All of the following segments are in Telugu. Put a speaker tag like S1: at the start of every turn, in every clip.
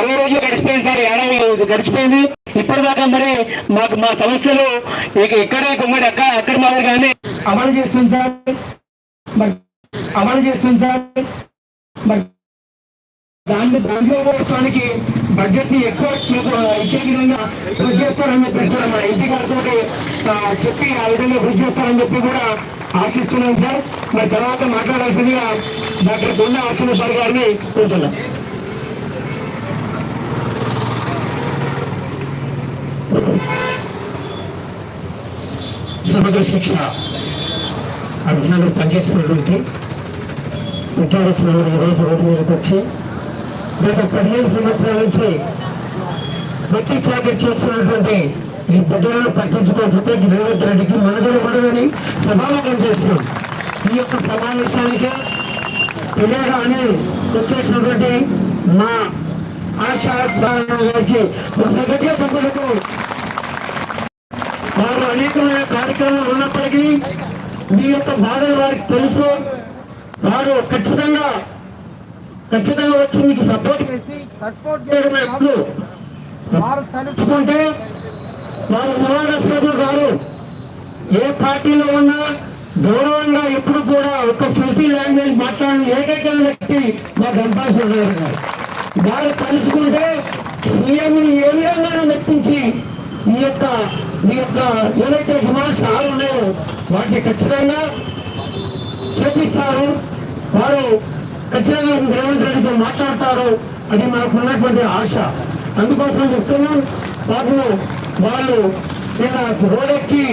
S1: అరవై రోజులు గడిచిపోయింది సార్. ఏడాది గడిచిపోయింది. ఇప్పటిదాకా మరి మాకు మా సమస్యలు ఇక ఇక్కడే కుమ్మడి అక్కడ అక్కడ మాదిరిగానే అమలు చేస్తుంది సార్. మరి అమలు చేస్తుంది సార్. మరి దాంట్లో దాంట్లో ప్రభుత్వానికి బడ్జెట్ని ఎక్కువ ఇచ్చే విధంగా కృషి చేస్తారని చెప్పేసి కూడా మన ఇంటి గారితో చెప్పి ఆ విధంగా కృషి చేస్తారని చెప్పి కూడా ఆశిస్తున్నాం సార్. మరి తర్వాత మాట్లాడాల్సిందిగా డాక్టర్ కొండ ఆశ్రమ సార్ గారిని కోరుతున్నాం. సమగ్ర శిక్ష అభినందనలు పనిచేస్తున్నటువంటి విద్యార్థులు ఈరోజు రోడ్డు మీదకి వచ్చి గత పదిహేను సంవత్సరాల నుంచి వెట్టి చాకరీ చేస్తున్నటువంటి ఈ బిడ్డలను పట్టించుకోకపోతే రేవంత్ రెడ్డికి మనగడ ఉండదని సమావేశం చేస్తున్నాం. ఈ యొక్క సమావేశానికి తెలియగానే వచ్చేసినటువంటి మా ఆశా స్వామి గారికి ఒక గట్టిగా వారు అనేకమైన కార్యక్రమాలు ఉన్నప్పటికీ మీ యొక్క బాధలు వారికి తెలుసు. వారు ఖచ్చితంగా ఖచ్చితంగా వచ్చి మీకు సపోర్ట్
S2: చేసి సపోర్ట్
S1: చేయడమే కాదు
S2: వారు
S1: తలుచుకుంటే వారు నవాజస్పతులు గారు ఏ పార్టీలో ఉన్నా గౌరవంగా ఎప్పుడు కూడా ఒక ఫిల్తీ లాంగ్వేజ్ మాట్లాడిన ఏకైక వ్యక్తి మా గంపాశ్వర గారు. వారు తలుచుకుంటే సీఎంని ఏ విధంగా మెప్పించి ఈ యొక్క ఈ యొక్క ఏదైతే డిమాండ్స్ ఆరు ఉన్నాయో వాటిని ఖచ్చితంగా చేపిస్తారు. వారు ఖచ్చితంగా రేవంత్ రెడ్డితో మాట్లాడతారు అది మనకు ఉన్నటువంటి ఆశ. అందుకోసం చెప్తున్నాం. పాపం వాళ్ళు నిన్న రోడెక్కి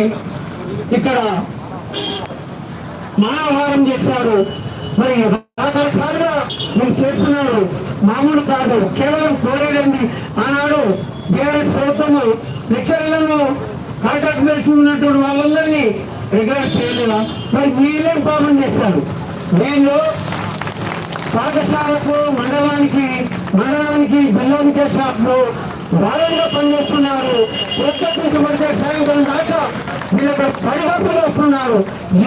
S1: ఇక్కడ మానవహారం చేశారు. మరి రకరకాలుగా మేము చేస్తున్నాం మామూలు కాదు. కేవలం కోరేదండి ఆనాడు బీఆర్ఎస్ ప్రభుత్వము లెక్చర్లను కాంట్రాక్ట్ వేసి ఉన్నటువంటి వాళ్ళందరినీ రికార్డ్ చేయలేదా? మరి మీరేం పాపం చేస్తారు. నేను పాఠశాలకు మండలానికి మండలానికి జిల్లానికి షాప్లు బాగా పనిచేస్తున్నారు. ప్రత్యేకించబడితే సాయంత్రం దాకా వీళ్ళకి పడిహద్దులు వస్తున్నారు.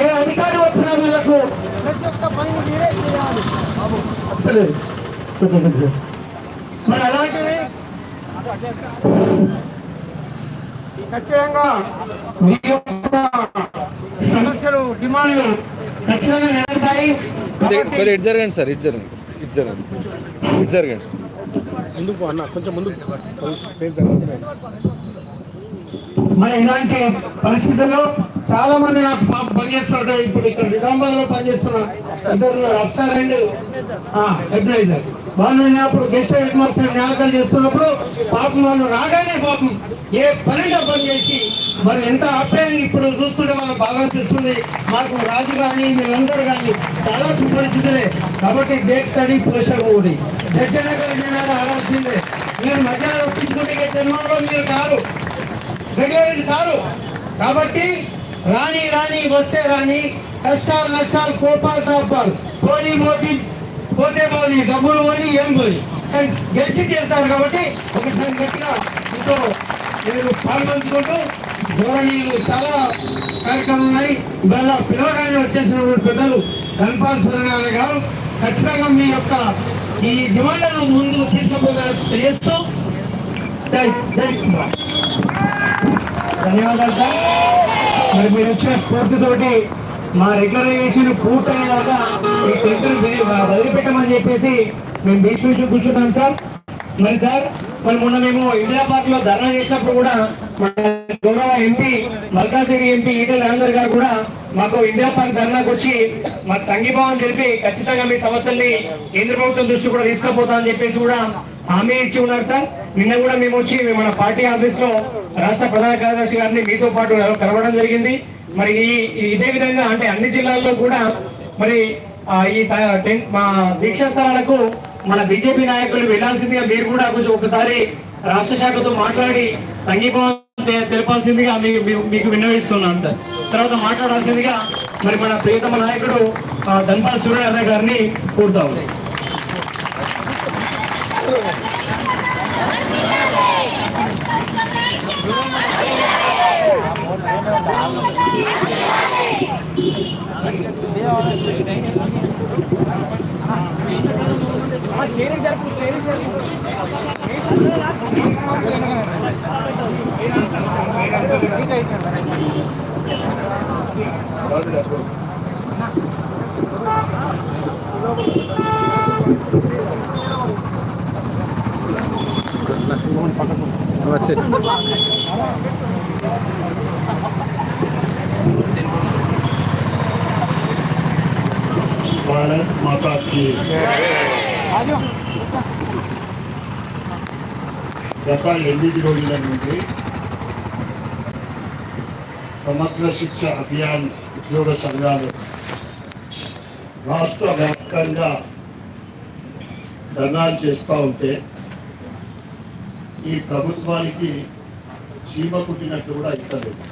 S1: ఏ అధికారి వచ్చినా వీళ్ళకు
S2: ప్రతి ఒక్క పని మీరే చేయాలి.
S1: అసలు మరి అలాంటివి
S2: ఖచ్చితంగా
S1: మీ యొక్క సమస్యలు డిమాండ్లు ఖచ్చితంగా నెరవేరుతాయి.
S3: కొద్దిగా ఇటు జరగండి సార్ ఇటు జరగండి ఇటు జరగండి ఇటు జరగండి.
S2: ముందుకు అన్న కొంచెం దగ్గర
S1: మరి ఇలాంటి పరిస్థితుల్లో చాలా మంది నాకు పాపం పనిచేస్తుంటారు ఇప్పుడు ఇక్కడ నిజామాబాద్లో పనిచేస్తున్న ఇద్దరు అఫ్సర్ అండ్ అడ్వైజర్. వాళ్ళు విన్నప్పుడు గెస్ట్ హెడ్ మాస్టర్ జ్ఞాపకాలు చేస్తున్నప్పుడు పాపం వాళ్ళు రాగానే పాపం ఏ పనిగా పని చేసి మరి ఎంత ఆప్యాయంగా ఇప్పుడు చూస్తుంటే వాళ్ళకి బాగా అనిపిస్తుంది. మాకు రాజు కానీ మీరందరూ కానీ చాలా సుపరిచితులే. కాబట్టి దేక్ తడి పోషక ఊడి జడ్జనగర్ జనాలు ఆడాల్సిందే. మీరు మధ్యాహ్నం ఒప్పించుకుంటే జన్మంలో మీరు కారు. Regular car. కాబట్టి రాని రాని వస్తే రాని కష్టాలు నష్టాలు కోపాలు తాపాలు. పోనీ మోతి పోతే పోని డబ్బులు పోని ఏం పోయి కానీ గెలిచి తీరుతారు కాబట్టి ఒకసారి గట్టిగా ఇంట్లో మీరు పాల్పంచుకుంటూ ధోరణీలు చాలా కార్యక్రమాలు ఉన్నాయి. ఇవాళ పిలవగానే వచ్చేసినటువంటి పెద్దలు ధనపాల్ సూర్యనారాయణ గారు ఖచ్చితంగా మీ యొక్క ఈ డిమాండ్లను ముందు తీసుకుపోతారు తెలియస్తూ జై జై ధన్యవాదాలు సార్. మరి మీరు వచ్చిన స్ఫూర్తితోటి మా రెగ్యులరైజేషన్ పూర్తయ్యేలాగా ఈ సెంటర్ వదిలిపెట్టమని చెప్పేసి మేము బీచ్ నుంచి కూర్చున్నాం సార్. మరి సార్ మరి మొన్న మేము ఇండియా పార్క్లో ధర్నా చేసినప్పుడు కూడా మన గౌరవ ఎంపీ మల్కాజిగిరి ఎంపీ ఈటల రాజేందర్ గారు కూడా మాకు ఇండియా పార్క్ ధర్నాకు వచ్చి మాకు సంఘీభావం తెలిపి ఖచ్చితంగా మీ సమస్యల్ని కేంద్ర ప్రభుత్వం దృష్టి కూడా తీసుకుపోతామని చెప్పేసి కూడా హామీ ఇచ్చి ఉన్నారు సార్. నిన్న కూడా మేము వచ్చి మన పార్టీ ఆఫీస్లో రాష్ట్ర ప్రధాన కార్యదర్శి గారిని మీతో పాటు కలవడం జరిగింది. మరి ఈ ఇదే విధంగా అంటే అన్ని జిల్లాల్లో కూడా మరి ఈ టెన్- మా దీక్షా స్థలాలకు మన బీజేపీ నాయకులు వెళ్ళాల్సిందిగా మీరు కూడా కొంచెం ఒకసారి రాష్ట్ర శాఖతో మాట్లాడి సంఘీభావం తె- తెలపాల్సిందిగా మీకు మీకు- విన్నవిస్తున్నాను సార్. తర్వాత మాట్లాడాల్సిందిగా మరి మన ప్రియతమ నాయకుడు ఆ, సూర్యనారాయణ గారిని కోరుతాము
S3: వచ్చే
S4: భారత్ మాతా కీ గత ఎనిమిది రోజుల నుండి సమగ్ర శిక్ష అభియాన్ ఉద్యోగ సంఘాలు రాష్ట్ర వ్యాప్తంగా ధర్నాలు చేస్తూ ఉంటే ఈ ప్రభుత్వానికి చీమ కుట్టినట్టు కూడా ఇస్తలేదు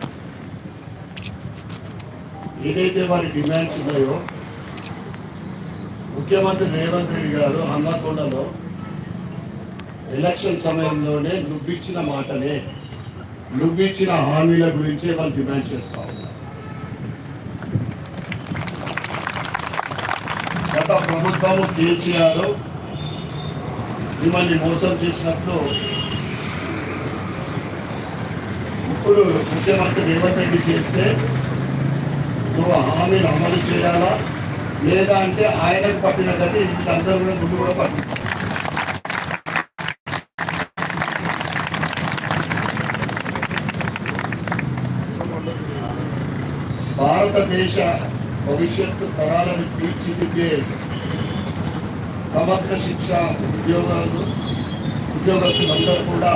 S4: ఏదైతే వారి డిమాండ్స్ ఉన్నాయో ముఖ్యమంత్రి రేవంత్ రెడ్డి గారు హన్మకొండలో ఎలక్షన్ సమయంలోనే నువ్విచ్చిన మాటనే నువ్విచ్చిన హామీల గురించే వాళ్ళు డిమాండ్ చేస్తా ఉన్నారు. గత ప్రభుత్వం కేసీఆర్ మిమ్మల్ని మోసం చేసినట్లు ఇప్పుడు ముఖ్యమంత్రి రేవంత్ రెడ్డి చేస్తే నువ్వు హామీలు అమలు చేయాలా? లేదా అంటే ఆయనకు పట్టిన గతి వీళ్ళందరూ కూడా ముందు కూడా పట్టింది భారతదేశ భవిష్యత్తు తరాలను తీర్చిదిద్దే సమగ్ర శిక్ష ఉద్యోగాలు ఉద్యోగస్తులందరూ కూడా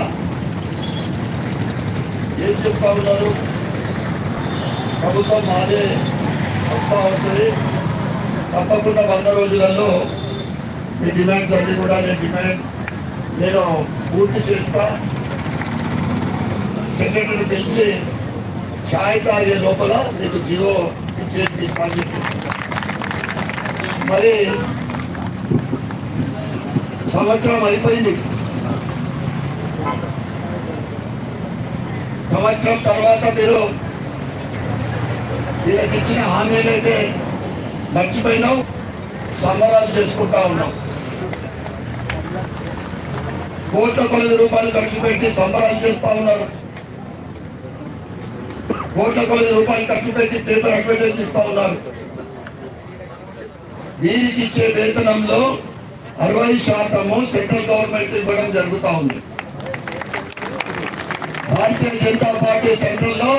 S4: ఏం చెప్తా ఉన్నారు? ప్రభుత్వం మాదే వస్తా అవుతుంది తప్పకుండా వంద రోజులలో మీ డిమాండ్స్ అన్ని కూడా నేను డిమాండ్ నేను పూర్తి చేస్తా. సెక్రటరీ పిలిచి ఛాయ్ తాగే లోపల మీకు జీవో మరి సంవత్సరం అయిపోయింది. సంవత్సరం తర్వాత మీరు వీళ్ళకి ఇచ్చిన హామీలైతే అయితే మర్చిపోయినాం సంబరాలు చేసుకుంటా ఉన్నాం. కోట్ల కొలది రూపాయలు ఖర్చు పెట్టి సంబరాలు చేస్తూ ఉన్నారు. కోట్ల కొలది రూపాయలు ఖర్చు పెట్టి పేపర్ అడ్వర్టైజ్ ఇస్తా ఉన్నారు. వీరికి ఇచ్చే వేతనంలో అరవై శాతము సెంట్రల్ గవర్నమెంట్ ఇవ్వడం జరుగుతూ ఉంది. భారతీయ జనతా పార్టీ సెంట్రల్లో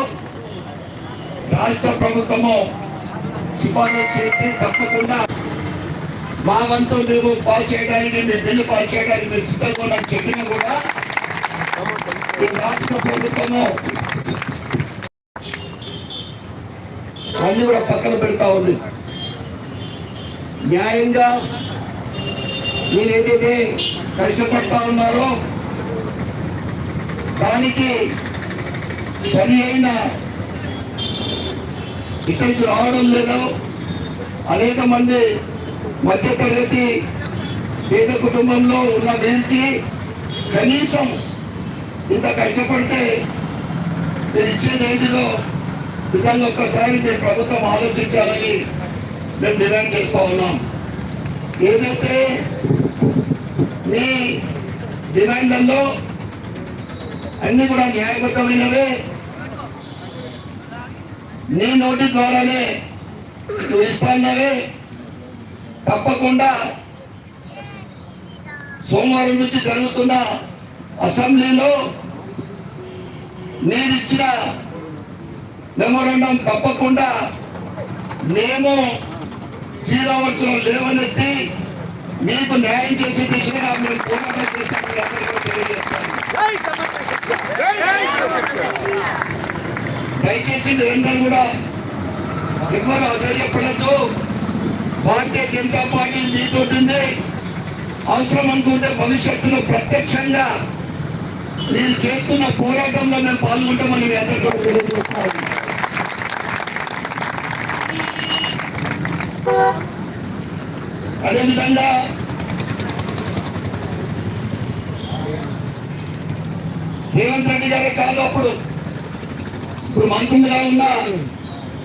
S4: రాష్ట్ర ప్రభుత్వము సిఫారసు చేస్తే తప్పకుండా మా వంతు మేము పాల్ చేయడానికి మీ బిల్లు పాల్ చేయడానికి మీరు సిద్ధంగా నాకు చెప్పినా కూడా ఈ రాష్ట్ర ప్రభుత్వము అన్ని కూడా పక్కన పెడతా ఉంది. న్యాయంగా మీరు ఏదైతే కష్టపడతా ఉన్నారో దానికి సరి అయిన రిటర్న్స్ రావడం లేదు. అనేక మంది మధ్యతరగతి పేద కుటుంబంలో ఉన్న వ్యక్తి కనీసం ఇంత కష్టపడితే మీరు ఇచ్చేది ఏంటిదో నిజంగా ఒక్కసారి మీ ప్రభుత్వం ఆలోచించాలని మేము డిమాండ్ చేస్తూ ఉన్నాం. ఏదైతే మీ డిమాండ్లలో అన్నీ కూడా న్యాయబద్ధమైనవే నీ నోటి ద్వారానే నువ్వు ఇస్తానవే తప్పకుండా సోమవారం నుంచి జరుగుతున్న అసెంబ్లీలో నేను ఇచ్చిన మెమోరండం తప్పకుండా మేము శ్రీరావర్సన లేవనెత్తి మీకు న్యాయం చేసే దిశగా మేము పోరాటం తెలియజేస్తాను. దయచేసి మీరందరూ కూడా ఎవరు అధైర్యపడద్దు భారతీయ జనతా పార్టీ మీతో ఉంది అవసరం అనుకుంటే భవిష్యత్తులో ప్రత్యక్షంగా మీరు చేస్తున్న పోరాటంలో మేము పాల్గొంటామని మీ అందరికీ కూడా తెలియజేస్తాను అదేవిధంగా రేవంత్ రెడ్డి గారే కాదు అప్పుడు. ఇప్పుడు మంత్రులుగా ఉన్న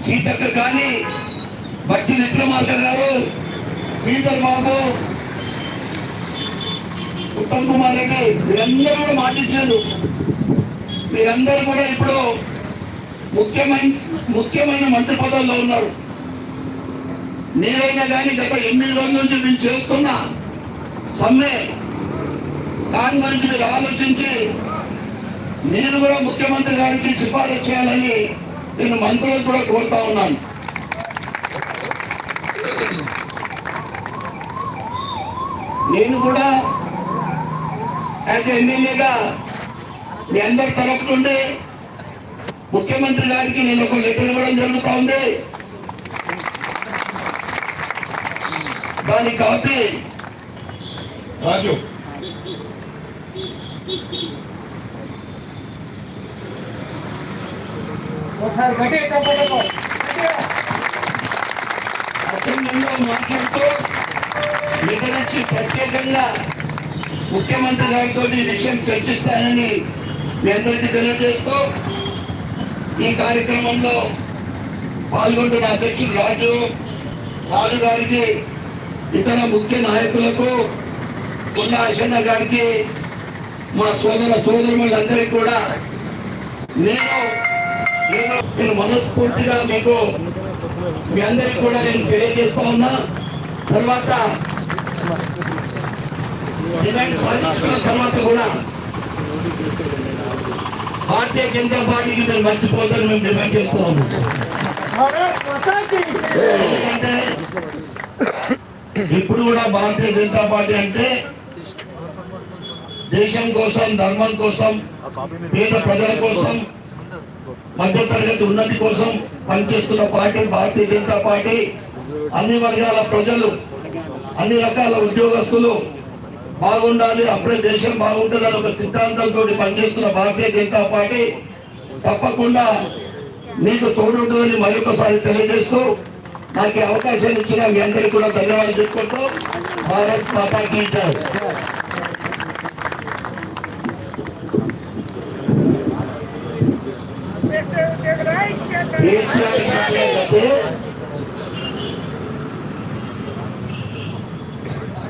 S4: సీతక్క కానీ బట్టి విక్రమార్కర్ గారు శ్రీధర్ బాబు ఉత్తమ్ కుమార్ రెడ్డి మీరందరూ కూడా మాటించారు మీరందరూ కూడా ఇప్పుడు ముఖ్యమైన ముఖ్యమైన మంత్రి పదవుల్లో ఉన్నారు. నేనైనా కానీ గత ఎనిమిది రోజుల నుంచి మేము చేస్తున్న సమ్మె దాని గురించి మీరు ఆలోచించి నేను కూడా ముఖ్యమంత్రి గారికి సిఫారసు చేయాలని నేను మంత్రులకు కూడా కోరుతా ఉన్నాను. నేను కూడా యాజ్ ఎమ్మెల్యేగా మీ అందరి తరపు నుండి ముఖ్యమంత్రి గారికి నేను ఒక లెటర్ ఇవ్వడం జరుగుతూ ఉంది. దాని కాపీ రాజు.
S1: ఒకసారి గట్టిగా చెప్పండి
S4: అసెంబ్లీలో మాట్లాడుతూ నిధులిచ్చి ప్రత్యేకంగా ముఖ్యమంత్రి గారితో ఈ విషయం చర్చిస్తానని మీ అందరికీ తెలియజేస్తూ ఈ కార్యక్రమంలో పాల్గొంటున్న అధ్యక్షుడు రాజు రాజు గారికి ఇతర ముఖ్య నాయకులకు ఉన్న అశన్న గారికి మా సోదర సోదరులందరికీ కూడా నేను నేను నేను మనస్ఫూర్తిగా మీకు మీ అందరికి కూడా నేను తెలియజేస్తా ఉన్నా. తర్వాత డిమాండ్ సాధించుకున్న తర్వాత కూడా భారతీయ జనతా పార్టీకి మీరు మర్చిపోతారు మేము డిమాండ్ చేస్తా ఉన్నాం. ఎందుకంటే ఇప్పుడు కూడా భారతీయ జనతా పార్టీ అంటే దేశం కోసం ధర్మం కోసం పేద ప్రజల కోసం మధ్యతరగతి ఉన్నతి కోసం పనిచేస్తున్న పార్టీ భారతీయ జనతా పార్టీ. అన్ని వర్గాల ప్రజలు అన్ని రకాల ఉద్యోగస్తులు బాగుండాలి అప్పుడే దేశం బాగుంటుందని ఒక సిద్ధాంతంతో పనిచేస్తున్న భారతీయ జనతా పార్టీ. తప్పకుండా మీకు తోడుంటుందని మరొకసారి తెలియజేస్తూ నాకు అవకాశం ఇచ్చిన మీ అందరికీ కూడా ధన్యవాదాలు చెప్పుకుంటూ భారత్ మాతాకి జై.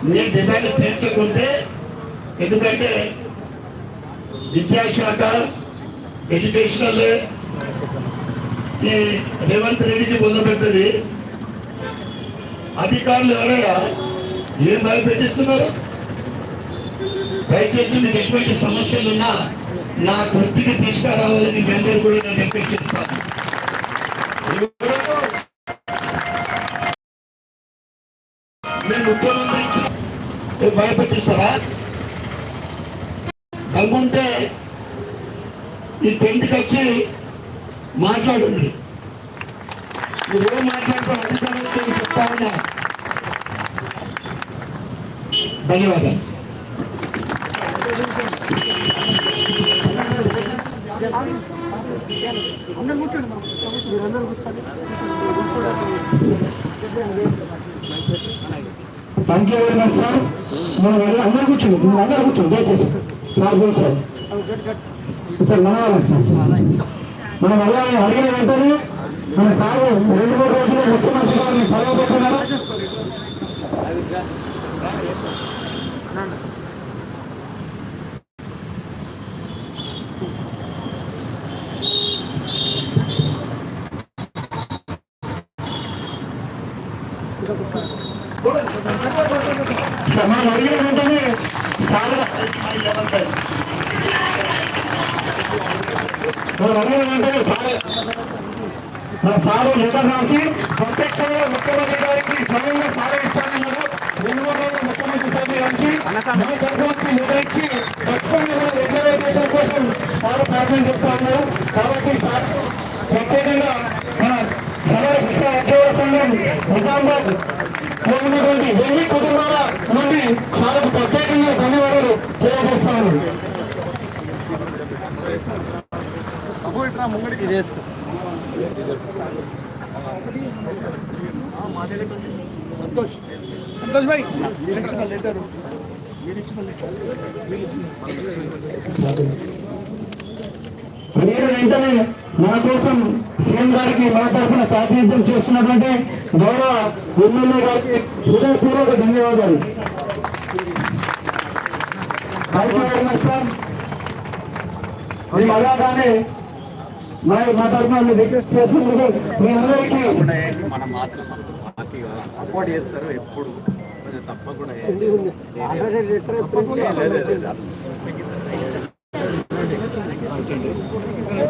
S4: మీ డిమాండ్ తీర్చకుంటే ఎందుకంటే విద్యాశాఖ ఎడ్యుకేషనల్ ఈ రేవంత్ రెడ్డికి పొందబెట్టది అధికారులు ఎవరైనా ఏం భయపెట్టిస్తున్నారు దయచేసి మీకు ఎటువంటి సమస్యలు ఉన్నా నా దృష్టికి తీసుకురావాలని మీకు అందరూ కూడా నేను రిక్వెస్ట్ చేస్తాను. నేను ముఖ్యమంత్రి ఇచ్చిన భయపెట్టిస్తారా అనుకుంటే ఈ టెంట్కి వచ్చి మాట్లాడండి. మీరు ఏం మాట్లాడతారు అధికారులతో చెప్తా ఉన్నా. ధన్యవాదాలు.
S1: Thank you very much sir మనం వెళ్ళి అందరు కూర్చోండి. మీరు అందరు కూర్చోండి. దయచేసి. సార్ కూర్చోండి సార్. మనం సార్. మనం వెళ్ళాలి అడిగిన వెంటనే మన సాగు రెండు మూడు రోజులు ముఖ్యమంత్రి గారిని సెలవు పెట్టినారు మనం అడిగిన వెంటనే చాలా మనం అడిగిన వెంటనే చాలా మన సారు లెటర్ రాసి ప్రత్యక్షంగా ముఖ్యమంత్రి గారికి స్వయంగా రెండు మూడు రోజులు ముఖ్యమంత్రి సార్ గారికి మన తరఫున లెటర్ ఇచ్చి ఖచ్చితంగా రెగ్యులైజేషన్ కోసం సార్ ప్రయత్నం చేస్తా ఉన్నారు. కాబట్టి సార్ ప్రత్యేకంగా మన సదర శిక్షణ ఉద్యోగ సంఘం నిజామాబాద్ ఉన్నటువంటి వెయ్యి కుటుంబాల నుండి సార్కు ప్రత్యేకంగా ధన్యవాదాలు తెలియజేస్తాను సంతోష్ సంతోష్ మీరు వెంటనే మన కోసం సీఎం గారికి మన తరఫున ప్రాతినిధ్యం చేస్తున్నటువంటి గౌరవ ఎమ్మెల్యే గారికి హృదయపూర్వక ధన్యవాదాలు. థ్యాంక్ యూ అలాగానే మా మా తరఫున రిక్వెస్ట్ చేస్తున్నారు మీ అందరికీ.
S5: తప్పకుండా మన మాతృ మాకు సపోర్ట్ చేస్తారు ఎప్పుడు. కొంచెం తప్పకుండా